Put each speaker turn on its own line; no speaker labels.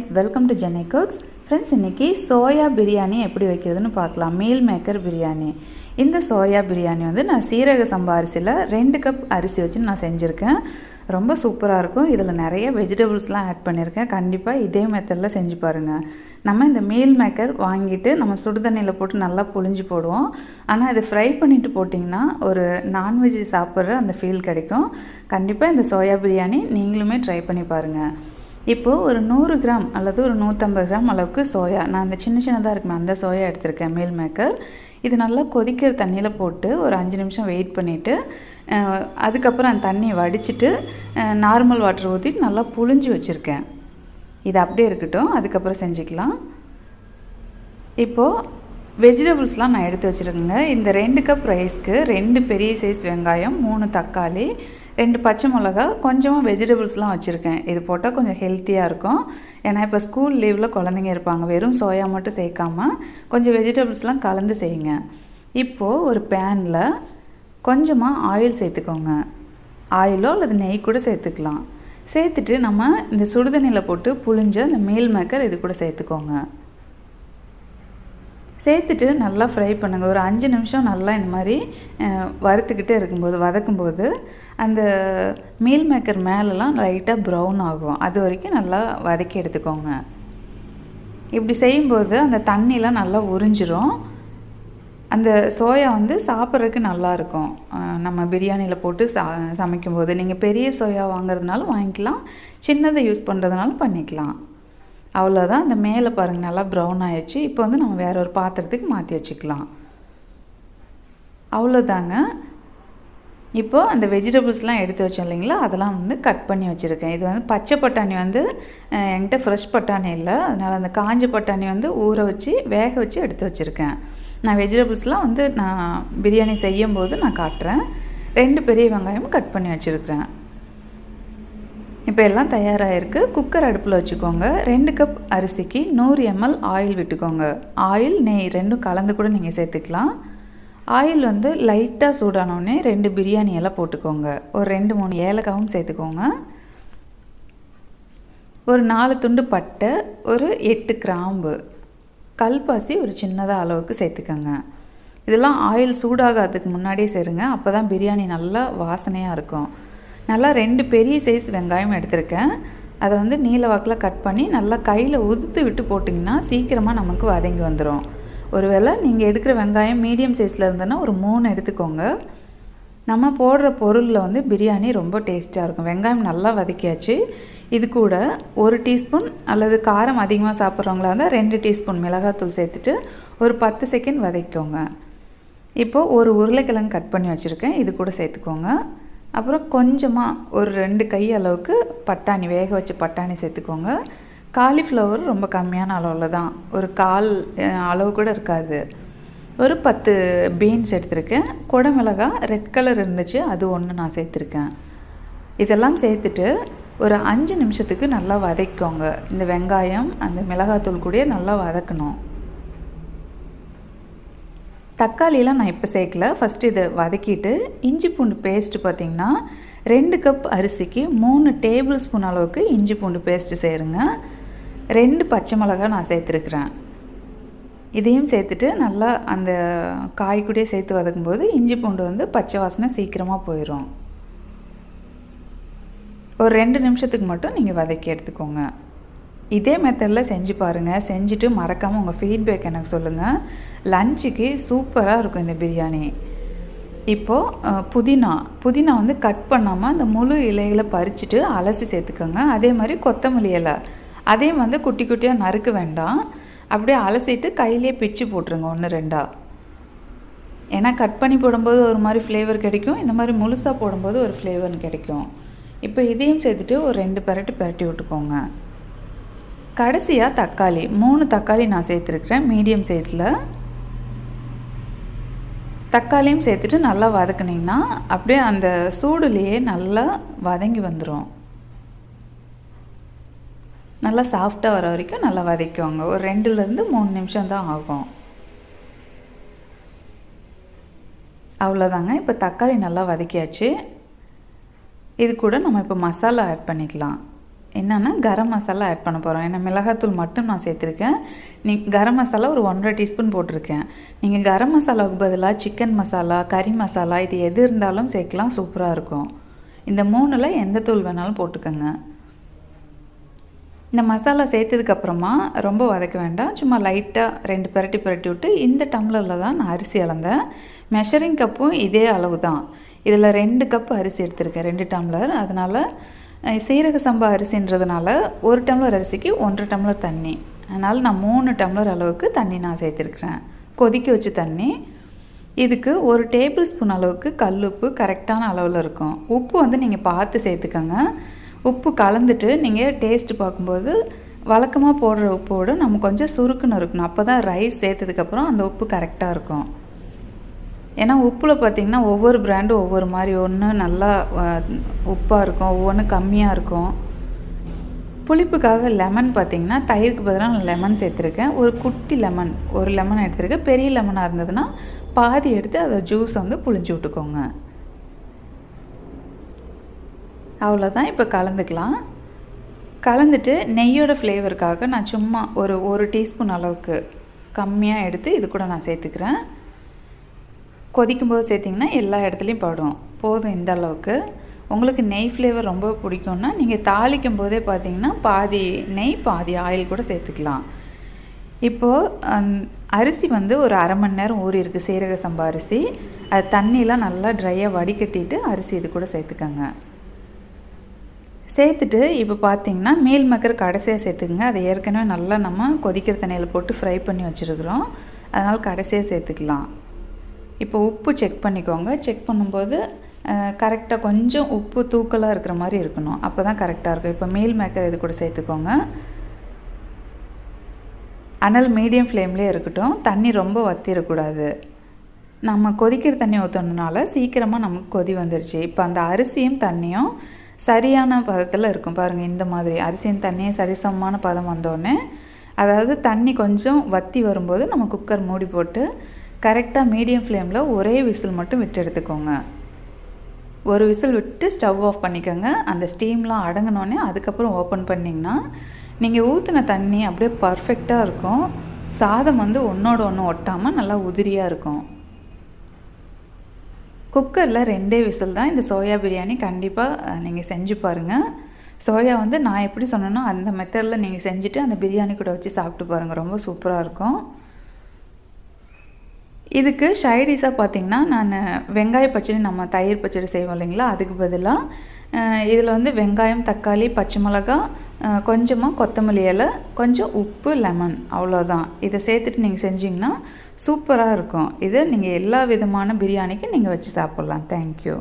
Friends welcome to Chennai cooks friends இன்றைக்கி soya biryani எப்படி வைக்கிறதுன்னு பார்க்கலாம். மீல் மேக்கர் பிரியாணி இந்த சோயா பிரியாணி வந்து நான் சீரக சம்பா அரிசியில் ரெண்டு கப் அரிசி வச்சு நான் செஞ்சுருக்கேன். ரொம்ப சூப்பராக இருக்கும். இதில் நிறைய வெஜிடபிள்ஸ்லாம் ஆட் பண்ணியிருக்கேன் கண்டிப்பாக இதே மெத்தடில் செஞ்சு பாருங்கள் நம்ம இந்த மீல் மேக்கர் வாங்கிட்டு நம்ம சுடுதண்ணியில் போட்டு நல்லா புழிஞ்சு போடுவோம். ஆனால் இதை ஃப்ரை பண்ணிவிட்டு போட்டிங்கன்னா ஒரு நான்வெஜ் சாப்பிட்ற அந்த ஃபீல் கிடைக்கும். கண்டிப்பாக இந்த சோயா பிரியாணி நீங்களுமே ட்ரை பண்ணி பாருங்கள் இப்போது ஒரு நூறு கிராம் அல்லது ஒரு நூற்றம்பது கிராம் அளவுக்கு சோயா நான் அந்த சின்ன சின்னதாக இருக்குமே அந்த சோயா எடுத்திருக்கேன் மீல் மேக்கர் இது நல்லா கொதிக்கிற தண்ணியில் போட்டு ஒரு அஞ்சு நிமிஷம் வெயிட் பண்ணிவிட்டு அதுக்கப்புறம் அந்த தண்ணியை வடிச்சிட்டு நார்மல் வாட்டர் ஊற்றிட்டு நல்லா புழிஞ்சு வச்சுருக்கேன். இது அப்படியே இருக்கட்டும் அதுக்கப்புறம் செஞ்சுக்கலாம். இப்போது வெஜிடபிள்ஸ்லாம் நான் எடுத்து வச்சுருக்கேங்க. இந்த ரெண்டு கப் ரைஸ்க்கு ரெண்டு பெரிய சைஸ் வெங்காயம் மூணு தக்காளி ரெண்டு பச்சை மிளகா கொஞ்சமாக வெஜிடபிள்ஸ்லாம் வச்சுருக்கேன். இது போட்டால் கொஞ்சம் ஹெல்த்தியாக இருக்கும். ஏன்னா இப்போ ஸ்கூல் லீவில் குழந்தைங்க இருப்பாங்க. வெறும் சோயா மட்டும் சேர்க்காமல் கொஞ்சம் வெஜிடபிள்ஸ்லாம் கலந்து செய்யுங்க. இப்போது ஒரு பேனில் கொஞ்சமாக ஆயில் சேர்த்துக்கோங்க. ஆயிலோ அல்லது நெய் கூட சேர்த்துக்கலாம். சேர்த்துட்டு நம்ம இந்த சுடுதண்ணியில் போட்டு புழிஞ்ச இந்த மீல் மேக்கர் இது கூட சேர்த்துக்கோங்க. சேர்த்துட்டு நல்லா ஃப்ரை பண்ணுங்கள் ஒரு அஞ்சு நிமிஷம் நல்லா இந்த மாதிரி வறுத்துக்கிட்டே இருக்கும்போது வதக்கும்போது அந்த மீல் மேக்கர் மேலெலாம் லைட்டாக ப்ரௌன் ஆகும். அது வரைக்கும் நல்லா வதக்கி எடுத்துக்கோங்க. இப்படி செய்யும்போது அந்த தண்ணிலாம் நல்லா உறிஞ்சிரும். அந்த சோயா வந்து சாப்பிட்றதுக்கு நல்லாயிருக்கும். நம்ம பிரியாணியில் போட்டு சா சமைக்கும்போது. நீங்கள் பெரிய சோயா வாங்குறதுனாலும் வாங்கிக்கலாம். சின்னதை யூஸ் பண்ணுறதுனாலும் பண்ணிக்கலாம். அவ்வளோதான் அந்த மேலே பாருங்கள் நல்லா ப்ரௌன் ஆயிடுச்சு. இப்போ வந்து நம்ம வேற ஒரு பாத்திரத்துக்கு மாற்றி வச்சுக்கலாம். அவ்வளோதாங்க இப்போது அந்த வெஜிடபிள்ஸ்லாம் எடுத்து வச்சோம் இல்லைங்களா? அதெல்லாம் வந்து கட் பண்ணி வச்சுருக்கேன். இது வந்து பச்சை பட்டாணி வந்து என்கிட்ட ஃப்ரெஷ் பட்டாணி இல்லை. அதனால் அந்த காஞ்ச பட்டாணி வந்து ஊற வச்சு வேக வச்சு எடுத்து வச்சுருக்கேன். நான் வெஜிடபிள்ஸ்லாம் வந்து நான் பிரியாணி செய்யும் போது நான் காட்டுறேன். ரெண்டு பெரிய வெங்காயமும் கட் பண்ணி வச்சுருக்கிறேன். இப்போ எல்லாம் தயாராகிருக்கு குக்கர் அடுப்பில் வச்சுக்கோங்க. ரெண்டு கப் அரிசிக்கு நூறு எம்எல் ஆயில் விட்டுக்கோங்க. ஆயில் நெய் ரெண்டும் கலந்து கூட நீங்கள் சேர்த்துக்கலாம். ஆயில் வந்து லைட்டாக சூடானோடனே ரெண்டு பிரியாணி எல்லாம் போட்டுக்கோங்க. ஒரு ரெண்டு மூணு ஏலக்காவும் சேர்த்துக்கோங்க. ஒரு நாலு துண்டு பட்டை ஒரு எட்டு கிராம்பு. கல்பாசி ஒரு சின்னதாக அளவுக்கு சேர்த்துக்கோங்க. இதெல்லாம் ஆயில் சூடாகாததுக்கு முன்னாடியே சேருங்க. அப்போ தான் பிரியாணி நல்லா வாசனையாக இருக்கும். நல்லா ரெண்டு பெரிய சைஸ் வெங்காயம் எடுத்திருக்கேன். அதை வந்து நீல வாக்கில் கட் பண்ணி நல்லா கையில் உதுத்து விட்டு போட்டிங்கன்னா சீக்கிரமாக நமக்கு வதங்கி வந்துடும் ஒருவேளை நீங்கள் எடுக்கிற வெங்காயம் மீடியம் சைஸில் இருந்ததுன்னா ஒரு மூணு எடுத்துக்கோங்க. நம்ம போடுற பொருளில் வந்து பிரியாணி ரொம்ப டேஸ்ட்டாக இருக்கும். வெங்காயம் நல்லா வதக்கியாச்சு. இது கூட ஒரு டீஸ்பூன் அல்லது காரம் அதிகமாக சாப்பிட்றவங்களா இருந்தால் ரெண்டு டீஸ்பூன் மிளகாத்தூள் சேர்த்துட்டு ஒரு பத்து செகண்ட் வதக்கிக்கோங்க. இப்போது ஒரு உருளைக்கிழங்கு கட் பண்ணி வச்சுருக்கேன். இது கூட சேர்த்துக்கோங்க. அப்புறம் கொஞ்சமாக ஒரு ரெண்டு கை அளவுக்கு பட்டாணி வேக வச்ச பட்டாணி சேர்த்துக்கோங்க. காலிஃப்ளவர் ரொம்ப கம்மியான அளவில் தான். ஒரு கால் அளவு கூட இருக்காது. ஒரு பத்து பீன்ஸ் எடுத்திருக்கேன். குடமிளகா ரெட் கலர் இருந்துச்சு அது ஒன்று நான் சேர்த்துருக்கேன். இதெல்லாம் சேர்த்துட்டு ஒரு அஞ்சு நிமிஷத்துக்கு நல்லா வதக்கிக்கோங்க. இந்த வெங்காயம் அந்த மிளகாத்தூள் கூட நல்லா வதக்கணும். தக்காளியெலாம் நான் இப்போ சேர்க்கல. ஃபஸ்ட்டு இதை வதக்கிட்டு இஞ்சி பூண்டு பேஸ்ட்டு பார்த்திங்கன்னா ரெண்டு கப் அரிசிக்கு மூணு டேபிள் ஸ்பூன் அளவுக்கு இஞ்சி பூண்டு பேஸ்ட்டு சேருங்க. ரெண்டு பச்சை மிளகா நான் சேர்த்துருக்குறேன். இதையும் சேர்த்துட்டு நல்லா அந்த காய் கூட சேர்த்து வதக்கும் போது இஞ்சி பூண்டு வந்து பச்சை வாசனை சீக்கிரமாக போயிடும் ஒரு ரெண்டு நிமிஷத்துக்கு மட்டும் நீங்கள் வதக்கி எடுத்துக்கோங்க. இதே மெத்தடில் செஞ்சு பாருங்கள் செஞ்சுட்டு மறக்காமல் உங்கள் ஃபீட்பேக் எனக்கு சொல்லுங்கள் லஞ்சுக்கு சூப்பராக இருக்கும் இந்த பிரியாணி. இப்போது புதினா. புதினா வந்து கட் பண்ணாமல் அந்த முழு இலைகளை பறிச்சுட்டு அலசி சேர்த்துக்கோங்க. அதே மாதிரி கொத்தமல்லி இலை. அதையும் வந்து குட்டி குட்டியாக நறுக்க வேண்டாம். அப்படியே அலசிட்டு கையிலே பிச்சு போட்டுருங்க ஒன்று ரெண்டாக ஏன்னா கட் பண்ணி போடும்போது ஒரு மாதிரி ஃப்ளேவர் கிடைக்கும். இந்த மாதிரி முழுசாக போடும்போது ஒரு ஃப்ளேவர் கிடைக்கும். இப்போ இதையும் சேர்த்துட்டு ஒரு ரெண்டு பரட்டு பரட்டி விட்டுக்கோங்க. கடைசியாக தக்காளி மூணு தக்காளி நான் சேர்த்துருக்குறேன் மீடியம் சைஸில் தக்காளியும் சேர்த்துட்டு நல்லா வதக்குனிங்கன்னா அப்படியே அந்த சூடுலேயே நல்லா வதங்கி வந்துடும் நல்லா சாஃப்டாக வர வரைக்கும் நல்லா வதக்குவாங்க. ஒரு ரெண்டுலேருந்து மூணு நிமிஷம் தான் ஆகும். அவ்வளோதாங்க இப்போ தக்காளி நல்லா வதக்கியாச்சு. இது கூட நம்ம இப்போ மசாலா ஆட் பண்ணிக்கலாம். என்னென்னா கரம் மசாலா ஆட் பண்ண போகிறோம் ஏன்னா மிளகாத்தூள் மட்டும் நான் சேர்த்துருக்கேன். நீ கரம் மசாலா ஒரு ஒன்றரை டீஸ்பூன் போட்டிருக்கேன். நீங்கள் கரம் மசாலாவுக்கு பதிலாக சிக்கன் மசாலா கறி மசாலா இது எது இருந்தாலும் சேர்க்கலாம். சூப்பராக இருக்கும். இந்த மூணில் எந்த தூள் வேணாலும் போட்டுக்கோங்க. இந்த மசாலா சேர்த்ததுக்கப்புறமா ரொம்ப வதக்க வேண்டாம். சும்மா லைட்டாக ரெண்டு பெரட்டி புரட்டி விட்டு இந்த டம்ளரில் தான் நான் அரிசி அளந்தேன். மெஷரிங் கப்பும் இதே அளவு தான் இதில் ரெண்டு கப் அரிசி எடுத்திருக்கேன் ரெண்டு டம்ளர் அதனால் சீரக சம்பா அரிசின்றதுனால ஒரு டம்ளர் அரிசிக்கு ஒன்றரை டம்ளர் தண்ணி. அதனால் நான் மூணு டம்ளர் அளவுக்கு தண்ணி நான் சேர்த்துருக்குறேன். கொதிக்க வச்சு தண்ணி. இதுக்கு ஒரு டேபிள் ஸ்பூன் அளவுக்கு கல் உப்பு கரெக்டான அளவில் இருக்கும். உப்பு வந்து நீங்கள் பார்த்து சேர்த்துக்கோங்க. உப்பு கலந்துட்டு நீங்கள் டேஸ்ட்டு பார்க்கும்போது வழக்கமாக போடுற உப்போடு நம்ம கொஞ்சம் சுருக்குன்னு இருக்கணும். அப்போ தான் ரைஸ் சேர்த்ததுக்கப்புறம் அந்த உப்பு கரெக்டாக இருக்கும். ஏன்னா உப்பில் பார்த்திங்கன்னா ஒவ்வொரு பிராண்டும் ஒவ்வொரு மாதிரி. ஒன்று நல்லா உப்பாக இருக்கும். ஒவ்வொன்று கம்மியாக இருக்கும். புளிப்புக்காக லெமன் பார்த்திங்கன்னா தயிருக்கு பதிலாக நான் லெமன் சேர்த்துருக்கேன். ஒரு குட்டி லெமன் ஒரு லெமன் எடுத்துருக்கேன். பெரிய லெமனாக இருந்ததுன்னா பாதி எடுத்து அதை ஜூஸ் வந்து புளிஞ்சு விட்டுக்கோங்க. அவ்வளோதான் இப்போ கலந்துக்கலாம். கலந்துட்டு நெய்யோட ஃப்ளேவருக்காக நான் சும்மா ஒரு ஒரு டீஸ்பூன் அளவுக்கு கம்மியாக எடுத்து இது கூட நான் சேர்த்துக்கிறேன். கொதிக்கும்போது சேர்த்திங்கன்னா எல்லா இடத்துலையும் படும். போதும் இந்த அளவுக்கு. உங்களுக்கு நெய் ஃப்ளேவர் ரொம்ப பிடிக்கும்னா நீங்கள் தாளிக்கும் போதே பார்த்தீங்கன்னா பாதி நெய் பாதி ஆயில் கூட சேர்த்துக்கலாம். இப்போது அரிசி வந்து ஒரு அரை மணி நேரம் ஊறி இருக்குது சீரக சம்பா அரிசி. அது தண்ணியெலாம் நல்லா ட்ரையாக வடிகட்டிட்டு அரிசி இது கூட சேர்த்துக்கோங்க. சேர்த்துட்டு இப்போ பார்த்தீங்கன்னா மீல் மக்கர் கடைசியாக சேர்த்துக்குங்க. அதை ஏற்கனவே நல்லா நம்ம கொதிக்கிற தண்ணியில் போட்டு ஃப்ரை பண்ணி வச்சுருக்குறோம். அதனால் கடைசியாக சேர்த்துக்கலாம். இப்போ உப்பு செக் பண்ணிக்கோங்க. செக் பண்ணும்போது கரெக்டாக கொஞ்சம் உப்பு தூக்கலாக இருக்கிற மாதிரி இருக்கணும். அப்போ தான் கரெக்டாக இருக்கும். இப்போ மீல் மேக்கர் இது கூட சேர்த்துக்கோங்க. அனல் மீடியம் ஃப்ளேம்லேயே இருக்கட்டும். தண்ணி ரொம்ப வத்திடக்கூடாது நம்ம கொதிக்கிற தண்ணி ஊற்றணுனால சீக்கிரமாக நமக்கு கொதி வந்துடுச்சு இப்போ அந்த அரிசியும் தண்ணியும் சரியான பதத்தில் இருக்கும். பாருங்கள் இந்த மாதிரி. அரிசியின் தண்ணியை சரிசமமான பதம் வந்தோடனே அதாவது தண்ணி கொஞ்சம் வத்தி வரும்போது நம்ம குக்கர் மூடி போட்டு கரெக்டாக மீடியம் ஃப்ளேமில் ஒரே விசில் மட்டும் விட்டு எடுத்துக்கோங்க. ஒரு விசில் விட்டு ஸ்டவ் ஆஃப் பண்ணிக்கோங்க. அந்த ஸ்டீம்லாம் அடங்கினோடனே அதுக்கப்புறம் ஓப்பன் பண்ணிங்கன்னா நீங்கள் ஊற்றின தண்ணி அப்படியே பர்ஃபெக்டாக இருக்கும். சாதம் வந்து ஒன்றோட ஒன்று ஒட்டாமல் நல்லா உதிரியாக இருக்கும். குக்கரில் ரெண்டே விசில் தான். இந்த சோயா பிரியாணி கண்டிப்பாக நீங்கள் செஞ்சு பாருங்கள் சோயா வந்து நான் எப்படி சொன்னேனோ அந்த மெத்தடில் நீங்கள் செஞ்சுட்டு அந்த பிரியாணி கூட வச்சு சாப்பிட்டு பாருங்கள் ரொம்ப சூப்பராக இருக்கும். இதுக்கு ஷைடிஷாக பார்த்திங்கன்னா நான் வெங்காய பச்சடி நம்ம தயிர் பச்சடி செய்வோம் இல்லைங்களா? அதுக்கு பதிலாக இதில் வந்து வெங்காயம் தக்காளி பச்சை மிளகா கொஞ்சமாக கொத்தமல்லி இலை கொஞ்சம் உப்பு லெமன் அவ்வளோதான் இதை சேர்த்துட்டு நீங்கள் செஞ்சிங்கன்னா சூப்பராக இருக்கும். இது நீங்கள் எல்லா விதமான பிரியாணிக்கும் நீங்கள் வச்சு சாப்பிட்லாம். தேங்க்யூ